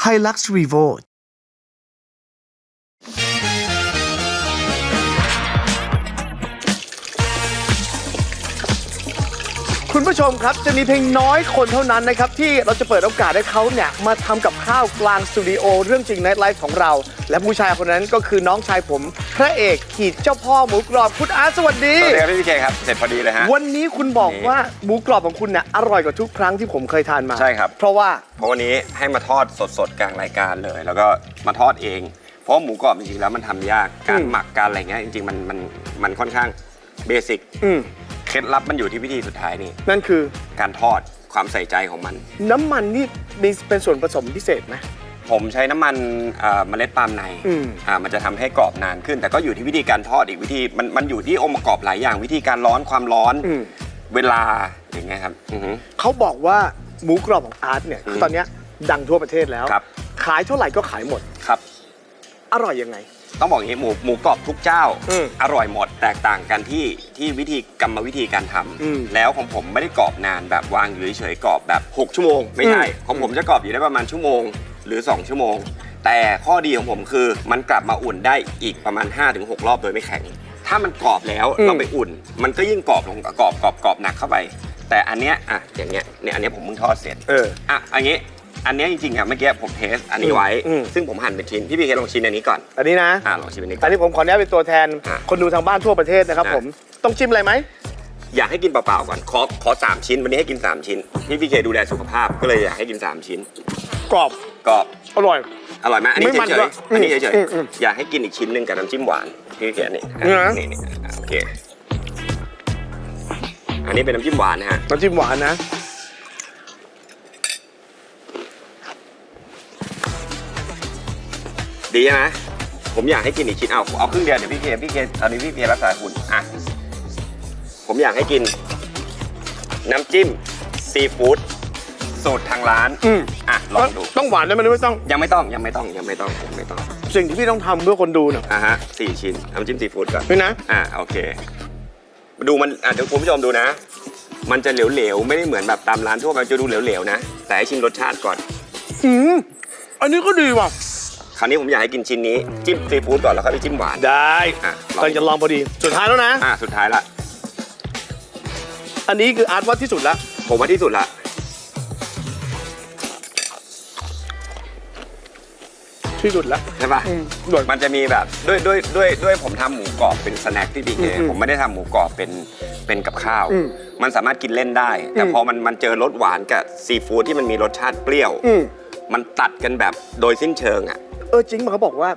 High Luxury Reward. คุณผู้ชมครับจะมีเพียงน้อยคนเท่านั้นนะครับ ที่เราจะเปิดโอกาสให้เขาเนี่ยมาทำกับข้าวกลางสตูดิโอเรื่องจริงในไลฟ์ของเรา และผู้ชายคนนั้นก็คือน้องชายผม พระเอกขีดเจ้าพ่อหมูกรอบคุณอาร์ตสวัสดี สวัสดีครับพี่พีเคครับ เสร็จพอดีเลยฮะ วันนี้คุณบอกว่าหมูกรอบของคุณเนี่ยอร่อยกว่าทุกครั้งที่ผมเคยทานมาใช่ครับ เพราะว่า เพราะวันนี้ให้มาทอดสดๆกลางรายการเลย แล้วก็มาทอดเอง เพราะหมูกรอบจริงๆแล้วมันทำยาก การหมักการอะไรเงี้ยจริงๆมันมันมันค่อนข้างเบสิก อืม เคล็ดลับมันอยู่ที่วิธีสุดท้ายนี่ นั่นคือการทอดความใส่ใจของมัน น้ำมันนี่มีเป็นส่วนผสมพิเศษไหม ผมใช้น้ำมันเอ่อเมล็ดปาล์มในอืม อ่ามันจะทำให้กรอบนานขึ้น แต่ก็อยู่ที่วิธีการทอดอีกวิธีมันมันอยู่ที่องค์ประกอบหลายอย่าง วิธีการร้อนความร้อนอืมเวลาอย่างเงี้ยครับอือฮึ เขาบอกว่าหมูกรอบของอาร์ตเนี่ยคือตอนเนี้ยดังทั่วประเทศแล้ว ครับ ขายเท่าไหร่ก็ขายหมด ครับ อร่อยยังไง ต้องบอกอย่างนี้หมูหมูกรอบทุกเจ้าอืมอร่อยหมดแตกต่างกันที่ที่วิธีกรรมวิธีการทำอืมแล้วของผมไม่ได้กรอบนานแบบวางอยู่เฉยๆกรอบแบบ 6 ชั่วโมง ไม่ใช่อืม ของผมจะกรอบอยู่ได้ประมาณชั่วโมง หรือ 2 ชั่วโมง แต่ข้อดีของผมคือมันกลับมาอุ่นได้อีกประมาณ 5-6 รอบโดยไม่แข็ง ถ้ามันกรอบแล้วเราไปอุ่น มันก็ยิ่งกรอบลงกรอบกรอบกรอบหนักเข้าไป แต่อันเนี้ยอะอย่างเงี้ยเนี่ยอันเนี้ยผมเพิ่งทอดเสร็จ เออ อะอันนี้ อันเนี้ยจริงๆอะเมื่อกี้ผมเทสอันนี้ไว้ อืม ซึ่งผมหั่นเป็นชิ้น พี่พีเคลองชิ้นอันนี้ก่อนอันนี้นะ อะลองชิ้นอันนี้ก่อัอนน นี้ผมขออนุญาตเป็นตัวแทนอะคนดูทางบ้านทั่วประเทศนะครับอะ ผมต้องจิ้มอะไรไหม อยากให้กินเปล่าๆก่อนขอขอสามชิ้น วันนี้ให้กิน3ชิ้น พี่พีเคดูแลสุขภาพก็เลยอยากให้กิน3ชิ้นกรอบก็อร่อย อร่อยไหมอันนี้ไม่มันเฉด้วยยๆอันนี้เฉยอืมอืมๆอยากให้กินอีกชิ้นหนึ่งกับน้ำจิ้มหวานพี่พีเคนี่นี่นะ นี่นี่อะโอเคอันนี้เป็นน้ำจิ้มหวานนะฮะน้ำจิ้มหวานนะ ดีนะ ผมอยากให้กินอีกชิ้นเอาเอาครึ่งเดียวเดี๋ยวพี่เคพี่เคตอนนี้พี่เครักษาคุณอะผมอยากให้กิน น้ำจิ้มซีฟู้ดสูตรทางร้านอืมอะลองดูต้องหวานด้วยมันไม่ต้อง ยังไม่ต้องยังไม่ต้องยังไม่ต้องยังไม่ต้องสิ่งที่พี่ต้องทำเพื่อคนดูเนี่ยอะฮะสี่ชิ้นน้ำจิ้มซีฟู้ดก่อนนี่นะอะโอเค ดูมันอะเดี๋ยวคุณผู้ชมดูนะ มันจะเหลวๆไม่ได้เหมือนแบบตามร้านทั่วไปจะดูเหลวๆนะ แต่ให้ชิมรสชาติก่อน อืมอันนี้ก็ดีว่ะ คราวนี้ผมอยากให้กินชิ้นนี้จิ้มซีฟู้ดก่อนแล้วค่อยไปจิ้มหวาน ได้อะลองเราจะลองพอดี สุดท้ายแล้วนะ อะสุดท้ายละ อันนี้คืออาร์ตวัดที่สุดแล้ว ผมว่าที่สุดละที่สุดแล้ว ใช่ปะอืมด่วนมันจะมีแบบด้วยด้วยด้วยด้วยผมทำหมูกรอบเป็นสแน็คที่ดีเอืมอืมผมไม่ได้ทำหมูกรอบเป็นเป็นกับข้าว อืมมันสามารถกินเล่นได้ แต่อืม พอมันมันเจอรสหวานกับซีฟู้ดที่มันมีรสชาติเปรี้ยว อืม มันตัดกันแบบโดยสิ้นเชิงอะ เออจริงมันเขาบอกว่า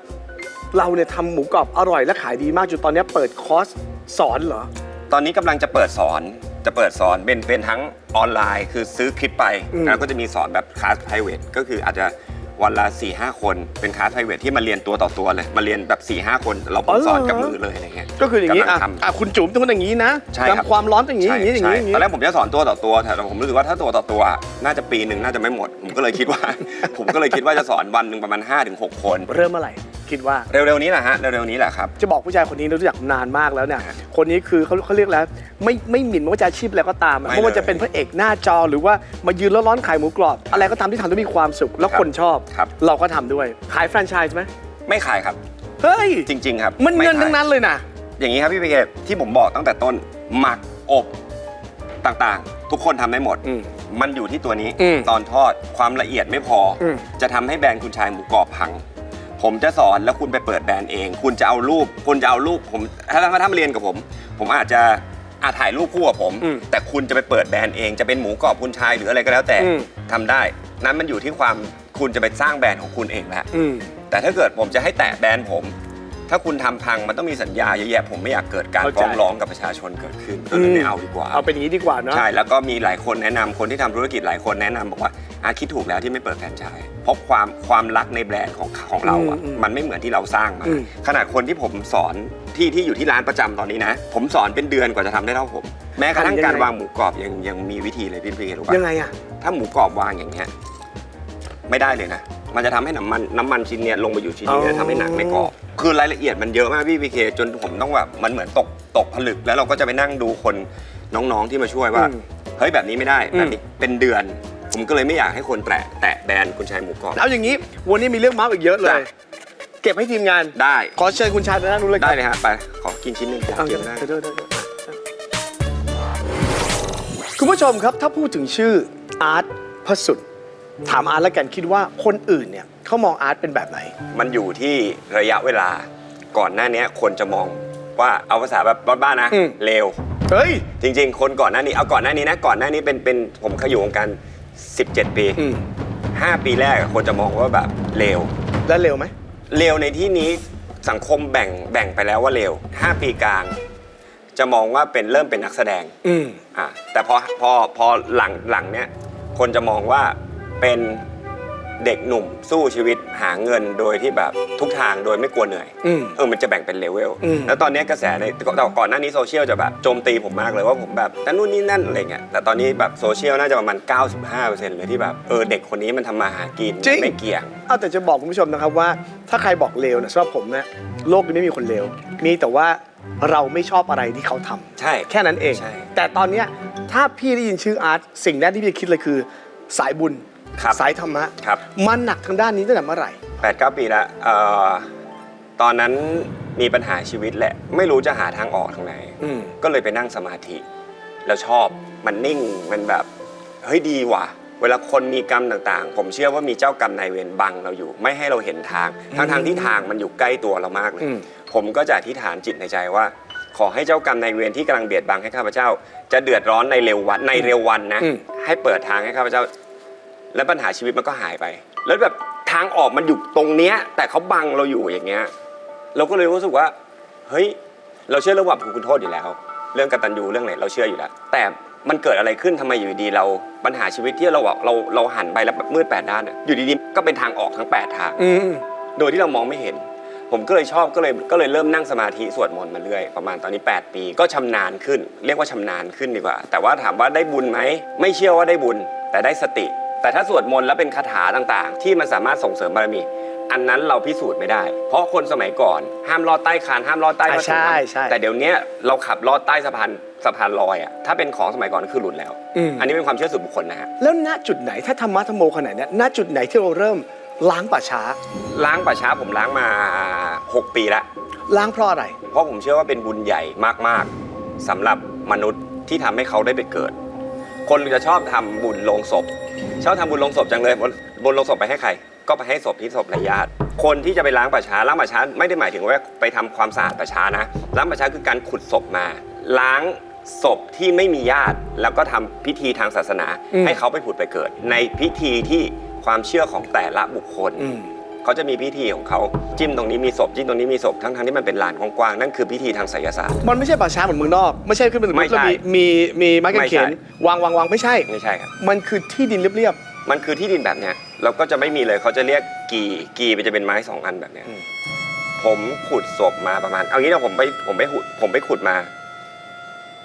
เราเนี่ยทำหมูกรอบอร่อยและขายดีมากจนตอนนี้เปิดคอร์สสอนเหรอ ตอนนี้กำลังจะเปิดสอนจะเปิดสอนเป็นเป็นทั้งออนไลน์ คือซื้อคลิปไปอืมแล้วก็จะมีสอนแบบคลาส p r i v a t ก็คืออาจจะ วันละ4ี่ห้าคนเป็นคลาส p r i v a t ที่มาเรียนตัวต่อตัวเลย มาเรียนแบบ4ี่ห้าคน เราผมสอนกับมือเลยอะไรเงี้ยก็คืออย่างนี้กำลัอะทำ อะคุณจุ๋มต้องอย่างนี้นะใช่ครับ ทำความร้อนอย่างนี้อย่างนี้อย่างนี้ใช่อย่างนี้ ตอนแรกผมจะสอนตัวต่อตัวแต่ผมรู้สึกว่าถ้าตัวต่อตัว น่าจะปีหนึ่งน่าจะไม่หมด ผมก็เลยคิดว่า ผมก็เลยคิดว่าจะสอนวันหนึ่งประมาณ5-6คน เริ่มเมื่อไหร่ คิดว่า เร็วๆนี้แหละฮะเร็วๆนี้แหละครับ จะบอกผู้ชายคนนี้รู้จักนานมากแล้วเนี่ยครับคนนี้คือเขาเขาเรียกแล้ว ไม่ไม่หมิ่นไม่ว่าจะอาชีพอะไรก็ตามอะไม่ไม่ว่าเลยจะเป็นพระเอกหน้าจอหรือว่ามายืนแล้วร้อนขายหมูกรอบ อะไรก็ตามที่ทำแล้วมีความสุขแล้วครับคนชอบ ครับ เราก็ทำด้วยขายแฟรนไชส์ไหมไม่ขายครับ เฮ้ยจริง ๆ ครับมันเงินไขายทั้งนั้นเลยนะ อย่างนี้ครับพี่พีเคที่ผมบอกตั้งแต่ต้นหมักอบต่างๆ ทุกคนทำได้หมด อืมมันอยู่ที่ตัวนี้อืมตอนทอดความละเอียดไม่พออม จะทำให้แบรนด์คุณชายหมูกรอบพัง ผมจะสอนแล้วคุณไปเปิดแบรนด์เอง คุณจะเอารูปคุณจะเอารูปผมถ้าถ้าถ้ามาเรียนกับผม ผมอาจจะอาถ่ายรูปคู่กับผม อืมแต่คุณจะไปเปิดแบรนด์เองจะเป็นหมูกรอบคุณชายหรืออะไรก็แล้วแต่อืม ทำได้ นั้นมันอยู่ที่ความคุณจะไปสร้างแบรนด์ของคุณเองแหละ อืม แต่ถ้าเกิดผมจะให้แตะแบรนด์ผม ถ้าคุณทำพังมันต้องมีสัญญาเยอะแยะผมไม่อยากเกิดการเข้าใจ ฟ้องร้องกับประชาชนเกิดขึ้นก็เลยไม่เอาดีกว่า เอาเป็นอย่างนี้ดีกว่าเนาะใช่ แล้วก็มีหลายคนแนะนำคนที่ทำธุรกิจหลายคนแนะนำบอกว่าอาคิดถูกแล้วที่ไม่เปิดแฟรนไชส์ เพราะความความรักในแบรนด์ของของเราอะอืมอืมมันไม่เหมือนที่เราสร้างมา อืม ขนาดคนที่ผมสอนที่ที่อยู่ที่ร้านประจำตอนนี้นะ ผมสอนเป็นเดือนกว่าจะทำได้เท่าผม แม้กระทั่งการวางหมูกรอบยังยังมีวิธีเลยพี่พี่รู้ป่ะยังไงอะ ถ้าหมูกรอบวางอย่างเงี้ยไม่ได้เลยนะ มันจะทำให้น้ำมันน้ำมันชิ้นเนี้ยลงไปอยู่ชิ้นนี้อ๋อแล้วทำให้หนังไม่กรอบ คือรายละเอียดมันเยอะมากพี่พีเคจนผมต้องแบบมันเหมือนตกตกผลึกแล้วเราก็จะไปนั่งดูคนน้องๆที่มาช่วยว่า อืม เฮ้ยแบบนี้ไม่ได้อืมแบบนี้เป็นเดือน ผมก็เลยไม่อยากให้คนแตะแตะแบรนด์คุณชายหมูกรอบ เอาอย่างนี้ วันนี้มีเรื่องเมาส์อีกเยอะเลย จ้ะ เก็บให้ทีมงาน ได้ ขอเชิญคุณชายไปนั่งนู้นเลยคได้รับเลยฮะไป ขอกินชิ้นหนึงอยากเอากิเดี๋ยนวได้เดี๋ยวเดี๋ยวเดี๋ยวคุณผู้ชมครับถ้าพูดถึงชื่ออาร์ตพระสุด ถามอาร์ตแล้วกันคิดว่าคนอื่นเนี่ยเขามองอาร์ตเป็นแบบไหน มันอยู่ที่ระยะเวลาก่อนหน้านี้คนจะมองว่าเอาภาษาแบบบ้านๆนะอืม เลว เฮ้ย จริงๆ คนก่อนหน้านี้เอาก่อนหน้านี้นะก่อนหน้านี้เป็นเป็นผมเคยอยู่วงการ 17 ปี อืม5 ปีแรกอะคนจะมองว่าแบบเลวแล้วเร็วไหมเลวในที่นี้สังคมแบ่งแบ่งไปแล้วว่าเลว5 ปีกลาง จะมองว่าเป็นเริ่มเป็นนักแสดง อืม อะแต่พอพอพอหลังหลังเนี้ยคนจะมองว่าเป็น เด็กหนุ่มสู้ชีวิตหาเงินโดยที่แบบทุกทางโดยไม่กลัวเหนื่อยอืมเออมันจะแบ่งเป็นเลเวลอืม แล้วตอนนี้กระแสในแต่ก่อนหน้านี้โซเชียลจะแบบโจมตีผมมากเลยว่าผมแบบนั่นนู่นนี่นั่นอะไรเงี้ยแต่ตอนนี้แบบโซเชียลน่าจะประมาณ 95%เลยที่แบบเออเด็กคนนี้มันทำมาหากินจริง ไม่เกี่ยง เอาแต่จะบอกคุณผู้ชมนะครับว่า ถ้าใครบอกเลวนะสำหรับผมเนี่ยโลกนี้ไม่มีคนเลวมีแต่ว่าเราไม่ชอบอะไรที่เขาทำใช่ แค่นั้นเอง ใช่ แต่ตอนเนี้ยถ้าพี่ได้ยินชื่ออาร์ตสิ่งแรกที่พี่จะคิดเลยคือ สายบุญ ครับสายธรรมะครับ มันหนักทางด้านนี้ตั้งแต่เมื่อไหร่แปดเก้าปีละเอ่อตอนนั้นมีปัญหาชีวิตแหละ ไม่รู้จะหาทางออกทางไหน อืมก็เลยไปนั่งสมาธิ แล้วชอบมันนิ่งมันแบบเฮ้ยดีว่ะ เวลาคนมีกรรมต่างๆ ผมเชื่อว่ามีเจ้ากรรมนายเวรบังเราอยู่ ไม่ให้เราเห็นทางทั้งทางๆที่ทางมันอยู่ใกล้ตัวเรามากเลย อืม ผมก็จะอธิษฐานจิตในใจว่า ขอให้เจ้ากรรมนายเวรที่กำลังเบียดบังให้ข้าพเจ้า จะเดือดร้อนในเร็ววันในเร็ววันนะ อืม ให้เปิดทางให้ข้าพเจ้า แล้วปัญหาชีวิตมันก็หายไป แล้วแบบทางออกมันอยู่ตรงเนี้ย แต่เขาบังเราอยู่อย่างเงี้ย เราก็เลยรู้สึกว่า เฮ้ย เราเชื่อเรื่องบาปบุญคุณโทษอยู่แล้ว เรื่องกตัญญูเรื่องไหนเราเชื่ออยู่แล้ว แต่มันเกิดอะไรขึ้นทำไมอยู่ดีเราปัญหาชีวิตที่เราบอกเราเราหันไปแล้วแบบมืดแปดด้านอะอยู่ดีๆก็เป็นทางออกทั้งแปดทาง อืมโดยที่เรามองไม่เห็น ผมก็เลยชอบก็เลยก็เลยเริ่มนั่งสมาธิสวดมนต์มาเรื่อยประมาณตอนนี้ 8 ปี ก็ชำนาญขึ้น เรียกว่าชำนาญขึ้นดีกว่า แต่ว่าถามว่าได้บุญไหม ไม่เชื่อว่าได้บุญ แต่ได้สติ แต่ถ้าสวดมนต์แล้วเป็นคาถาต่างๆ ที่มันสามารถส่งเสริมบารมี อันนั้นเราพิสูจน์ไม่ได้ เพราะคนสมัยก่อน ห้ามลอดใต้คานห้ามลอดใต้อะผ้าถุงใช่ใช่แต่เดี๋ยวเนี้ยเราขับลอดใต้สะพานสะพานลอยอะถ้าเป็นของสมัยก่อนคือหลุดแล้ว อืม อันนี้เป็นความเชื่อส่วนบุคคลนะฮะ แล้วณจุดไหนถ้าธรรมะธรรมโมขนาดเนี้ยณจุดไหนที่เราเริ่มล้างป่าช้า ล้างป่าช้าผมล้างมา 6 ปีแล้วล้างเพราะอะไร เพราะผมเชื่อว่าเป็นบุญใหญ่มากๆสำหรับมนุษย์ที่ทำให้เขาได้ไปเกิด คนจะชอบทำบุญลงศพ ชอบทำบุญลงศพจังเลยบนบนลงศพไปให้ใคร ก็ไปให้ศพที่ศพไรญาติ คนที่จะไปล้างป่าช้าล้างป่าช้าไม่ได้หมายถึงว่าไปทำความสะอาดป่าช้านะล้างป่าช้าคือการขุดศพมา ล้างศพที่ไม่มีญาติ แล้วก็ทำพิธีทางศาสนาอืมให้เขาไปผุดไปเกิด ในพิธีที่ความเชื่อของแต่ละบุคคล อืม เขาจะมีพิธีของเขาจิ้มตรงนี้มีศพจิ้มตรงนี้มีศพทั้งทั้งๆที่มันเป็นลานกว้างๆนั่นคือพิธีทางไสยศาสตร์ มันไม่ใช่ป่าช้าเหมือนเมืองนอก ไม่ใช่ขึ้นไปถึงไม่ใช่แล้วมีมีมีไม้กางไม่เขใช่นวางวางวางไม่ใช่ไม่ใช่ครับมันคือที่ดินเรียบมันคือที่ดินแบบเนี้ยเราก็จะไม่มีเลยเขาจะเรียกกีกีมันจะเป็นไม้สองอันแบบเนี้ยอืมผมขุดศพมาประมาณ เอางี้นะผมไปผมไปขุดผมไปขุดมา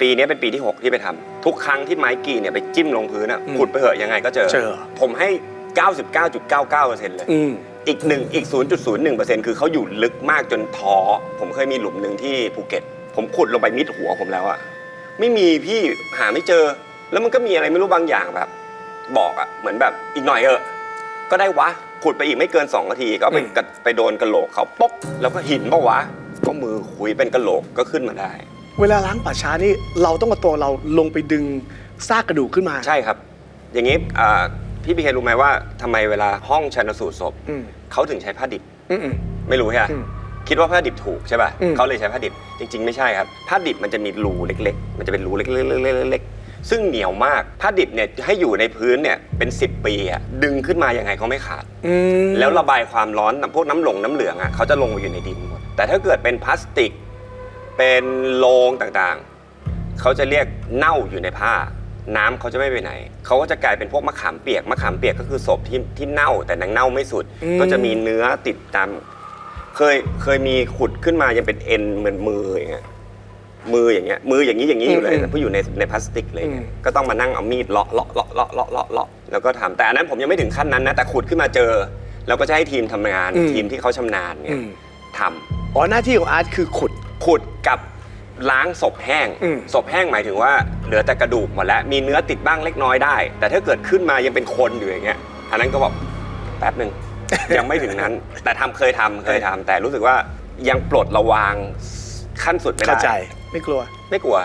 ปีนี้เป็นปีที่ 6 ที่ไปทำทุกครั้งที่ไม้กีเนี่ยไปจิ้มลงพื้นอะขุดไปเหอะยังไงก็เจอเจอผมให้ 99.99%เลยๆ อืมอีกหนึ่งอีก 0.01%คือเขาอยู่ลึกมากจนท้อผมเคยมีหลุมหนึ่งที่ภูเก็ต ผมขุดลงไปมิดหัวผมแล้วอะไม่มีพี่หาไม่เจอ แล้วมันก็มีอะไรไม่รู้บางอย่างแบบ บอกอะเหมือนแบบอีกหน่อยเออะก็ได้วะขุดไปอีกไม่เกิน2นาทีก็ไปอืมกระไปโดนกระโหลกเขาป๊อกแล้วก็หินปะวะ ก็มือคุยเป็นกระโหลกก็ขึ้นมาได้ เวลาล้างป่าช้านี่เราต้องเอาตัวเราลงไปดึงซากกระดูกขึ้นมา ใช่ครับ อย่างนี้อ่า พี่พีเครู้ไหมว่าทำไมเวลาห้องชันสูตรศพอืมเขาถึงใช้ผ้าดิบ อืมอืม ไม่รู้ใช่ไหมอืมคิดว่าผ้าดิบถูกใช่ป่ะอืม เขาเลยใช้ผ้าดิบ จริง ๆ ไม่ใช่ครับ ผ้าดิบมันจะมีรูเล็ก ๆ มันจะเป็นรูเล็กๆๆๆๆซึ่งเหนียวมาก ผ้าดิบเนี่ยให้อยู่ในพื้นเนี่ยเป็น 10 ปีอะดึงขึ้นมายังไงเขาไม่ขาด อืมแล้วระบายความร้อนพวกน้ำหลงน้ำเหลืองอะเขาจะลงไปอยู่ในดินหมด แต่ถ้าเกิดเป็นพลาสติก เป็นโลงต่างๆ เขาจะเรียกเน่าอยู่ในผ้า น้ำเขาจะไม่ไปไหน เขาก็จะกลายเป็นพวกมะขามเปียก มะขามเปียกก็คือศพที่ที่เน่าแต่นังเน่าไม่สุด อืม ก็จะมีเนื้อติดตาม เคยเคยมีขุดขึ้นมายังเป็นเอ็นเหมือนมืออย่างเงี้ย มืออย่างเงี้ย มืออย่างนี้อย่างนี้อยู่เลยอืมเพราะอยู่ในในพลาสติกเลยเนี่ยอืม ก็ต้องมานั่งเอามีดเลาะเลาะเลาะเลาะเลาะเลาะเลาะแล้วก็ทำแต่อันนั้นผมยังไม่ถึงขั้นนั้นนะ แต่ขุดขึ้นมาเจอ แล้วก็จะให้ทีมทำงานทีมที่เขาชำนาญเนี่ยทำอ๋อหน้าที่ของอาร์ตคือขุด ขุดกับ ล้างศพแห้ง อืม ศพแห้งหมายถึงว่าเหลือแต่กระดูกหมดแล้ว มีเนื้อติดบ้างเล็กน้อยได้ แต่ถ้าเกิดขึ้นมายังเป็นคนอยู่อย่างเงี้ย อันนั้นก็บอกแป๊บหนึ่ง ยังไม่ถึงนั้น แต่ทำเคยทำเคยทำแต่รู้สึกว่ายังปลดระวางขั้นสุดไม่ได้เข้าใจไม่กลัวไม่กลัว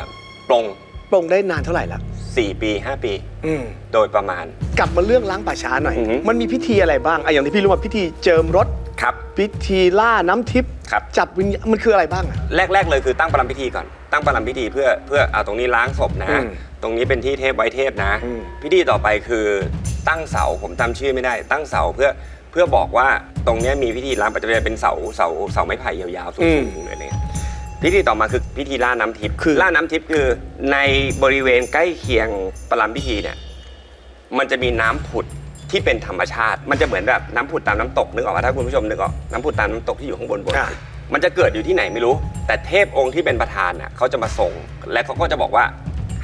ปลงปรงได้นานเท่าไหร่ละ4 ปี 5 ปี อืม โดยประมาณ กลับมาเรื่องล้างป่าช้าหน่อย อือหือ มันมีพิธีอะไรบ้างอะอย่างที่พี่รู้ว่าพิธีเจิมรถ ครับ พิธีล่าน้ำทิพย์ครับ จับวิญญาณมันคืออะไรบ้างอะ แรก ๆ เลยคือตั้งประลัมพิธีก่อน ตั้งประลัมพิธีเพื่อเพื่อเอาตรงนี้ล้างศพนะ อืมตรงนี้เป็นที่เทพไว้เทพนะ อืม พิธีต่อไปคือตั้งเสาผมจำชื่อไม่ได้ ตั้งเสาเพื่อเพื่อบอกว่าตรงเนี้ยมีพิธีล้างปัจจุบันเป็นเสาเสาเสาไม้ไผ่ยาวๆสูงๆเลยเนี่ยพิธีต่อมาคือพิธีล่าน้ำทิพย์คือล่าน้ำทิพย์คือในบริเวณใกล้เคียงประลัมพิธีเนี่ยมันจะมีน้ำผุด ที่เป็นธรรมชาติ มันจะเหมือนแบบน้ำผุดตามน้ำตกนึกออกไหมถ้าคุณผู้ชมนึกออกน้ำผุดตามน้ำตกที่อยู่ข้างบนบนอะมันจะเกิดอยู่ที่ไหนไม่รู้ แต่เทพองค์ที่เป็นประธานน่ะเขาจะมาส่ง และเขาก็จะบอกว่า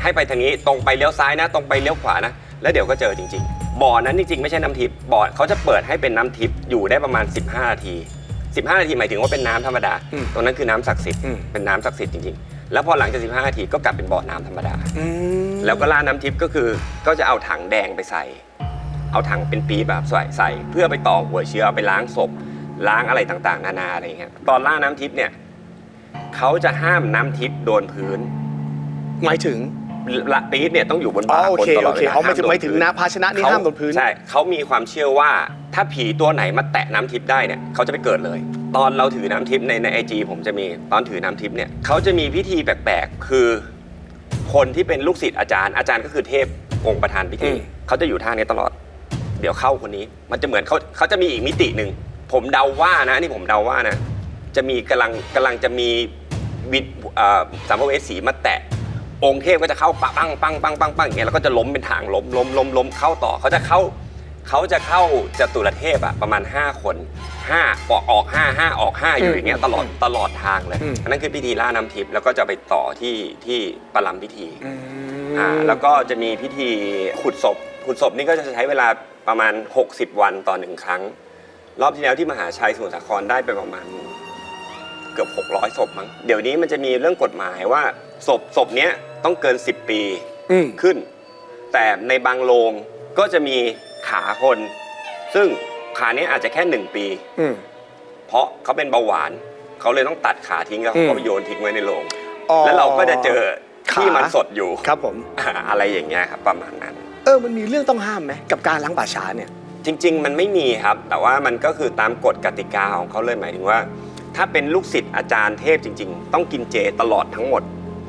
ให้ไปทางนี้ตรงไปเลี้ยวซ้ายนะ ตรงไปเลี้ยวขวานะ แล้วเดี๋ยวก็เจอจริง ๆ บ่อนั้นจริงๆไม่ใช่น้ำทิพย์บ่อเขาจะเปิดให้เป็นน้ำทิพย์อยู่ได้ประมาณ 15 นาที 15 นาทีหมายถึงว่าเป็นน้ำธรรมดา อืมตรงนั้นคือน้ำศักดิ์สิทธิ์อืม เป็นน้ำศักดิ์สิทธิ์จริงๆ แล้วพอหลังจาก 15 นาทีก็กลับเป็นบ่อน้ำธรรมดาอืมแล้วก็ล่าน้ำทิพย์ก็คือก็จะเอาถังแดงไปใส่ เอาถังเป็นปี๊บแบบใส่ใส่ เพื่อไปต่อหัวเชื้อเอาไปล้างศพล้างอะไรต่างๆ นานาอะไรอย่างเงี้ยตอนล่าน้ำทิพย์เนี่ยเขาจะห้ามน้ำทิพย์โดนพื้นหมายถึงละปี๊บเนี่ยต้องอยู่บนอ๋อบ่าโอคนเคตลอโอดเคเวลาเขาไม่ถึงห้ไม่ถึงโดนพื้นะภาชนะนี่ห้ามโดนพื้น ใช่เขามีความเชื่อว่าถ้าผีตัวไหนมาแตะน้ำทิพย์ได้เนี่ยเขาจะไปเกิดเลย ตอนเราถือน้ำทิพย์ในในไอจีผมจะมีตอนถือน้ำทิพย์เนี่ยเขาจะมีพิธีแปลกๆ คือ คนที่เป็นลูกศิษย์อาจารย์อาจารย์ก็คือเทพองค์ประธานพิธีอืม เขาจะอยู่ท่านี้ตลอด เดี๋ยวเข้าคนนี้ มันจะเหมือนเขาเขาจะมีอีกมิติหนึ่งผมเดาว่านะนี่ผมเดาว่านะ จะมีกำลังกำลังจะมีวิญเอ่อสัมภเวสีมาแตะ องค์เทพก็จะเข้าปังปังปังปังปังปังอย่างเงี้ยแล้วก็จะล้มเป็นทางล้มล้มล้มล้มเข้าต่อเขาจะเข้าเขาจะเข้าจตุรเทพอะประมาณ 5 คน5ออกออก5 5ออก5อยู่อย่างเงี้ยตลอดตลอดทางเลยอืมอันนั้นคือพิธีล่าน้ำทิพย์แล้วก็จะไปต่อที่ที่ปลัมพิธีอืมอ่าแล้วก็จะมีพิธีขุดศพ ขุดศพนี่ก็จะใช้เวลาประมาณ 60 วันต่อหนึ่งครั้ง รอบที่แล้วที่มหาชัยสมุทรสาครได้ไปประมาณเกือบ 600 ศพมั้งเดี๋ยวนี้มันจะมีเรื่องกฎหมายว่าศพศพเนี้ยต้องเกิน 10 ปีอืม ขึ้น แต่ในบางโรงก็จะมีขาคน ซึ่งขาเนี้ยอาจจะแค่ 1 ปี อืม เพราะเขาเป็นเบาหวาน เขาเลยต้องตัดขาทิ้งแล้วเขาก็อืมไปโยนทิ้งไว้ในโรงอ๋อแล้วเราก็จะเจอที่ขามัมันสดอยู่ ครับผม อ่าอะไรอย่างเงี้ยครับประมาณนั้นเออมันมีเรื่องต้องห้ามไหมกับการล้างป่าช้าเนี่ยจริง ๆ มันไม่มีครับ แต่ว่ามันก็คือตามกฎกติกาของเขาเลยหมายถึงว่า ถ้าเป็นลูกศิษย์อาจารย์เทพจริง ๆ ต้องกินเจตลอดทั้งหมด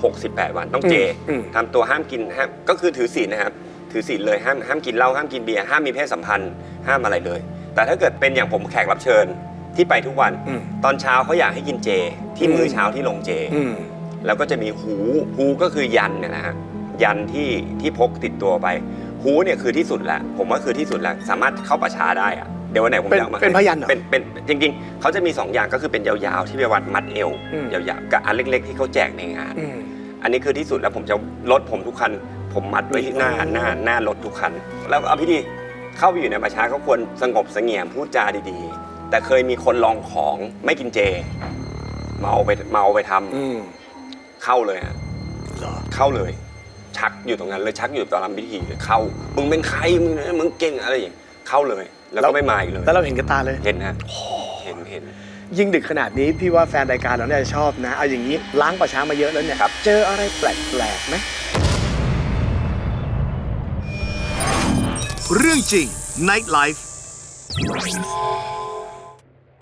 68 วันต้องเจอืมอืมทำตัวห้ามกินห้ามก็คือถือศีลนะครับ ถือศีลเลยห้ามห้ามกินเหล้าห้ามกินเบียร์ห้ามมีเพศสัมพันธ์ห้ามอะไรเลย แต่ถ้าเกิดเป็นอย่างผมแขกรับเชิญที่ไปทุกวันอืมตอนเช้าเขาอยากให้กินเจ ที่อืมมื้อเช้าที่ลงเจอืมแล้วก็จะมีหูหูก็คือยันเนี่ยนะฮะยันที่ที่พกติดตัวไป หูเนี่ยคือที่สุดแล้วผมว่าคือที่สุดแล้วสามารถเข้าป่าช้าได้อะเดี๋ยววันไหนผมเป็นจะเอามาเป็นให้พยัญชนะเหรอ เป็นเป็นจริงๆเขาจะมี2อย่างก็คือเป็นยาวๆที่ไปวัดมัดเอวอืม ยาวๆกับอันเล็ก ๆ ที่เขาแจกในงาน อืม อันนี้คือที่สุดแล้วผมจะรถผมทุกคัน ผมมัดไว้ที่หน้าอืมหน้าหน้ารถทุกคัน แล้วเอาพี่ดีเข้าไปอยู่ในป่าช้าก็ควรสงบเสงี่ยมพูดจาดีๆ แต่เคยมีคนลองของไม่กินเจ เมาไปเมาไปทำอืมเข้าเลยฮะเหรอเข้าเลย ชักอยู่ตรงนั้นเลยชักอยู่ตอนรำพิธีเลยเข้ามึงเป็นใครมึงมึงเก่งอะไรอย่างเงี้ยเข้าเลย แล้วก็ไม่มาอีกเลยแล้วเราเห็นกับตาเลยเห็นฮะเห็นเห็นยิ่งดึกขนาดนี้พี่ว่าแฟนรายการเราเนี่ยชอบนะ เอาอย่างนี้ล้างป่าช้ามาเยอะแล้วเนี่ยครับเจออะไรแปลกๆไหมเรื่องจริง Night Life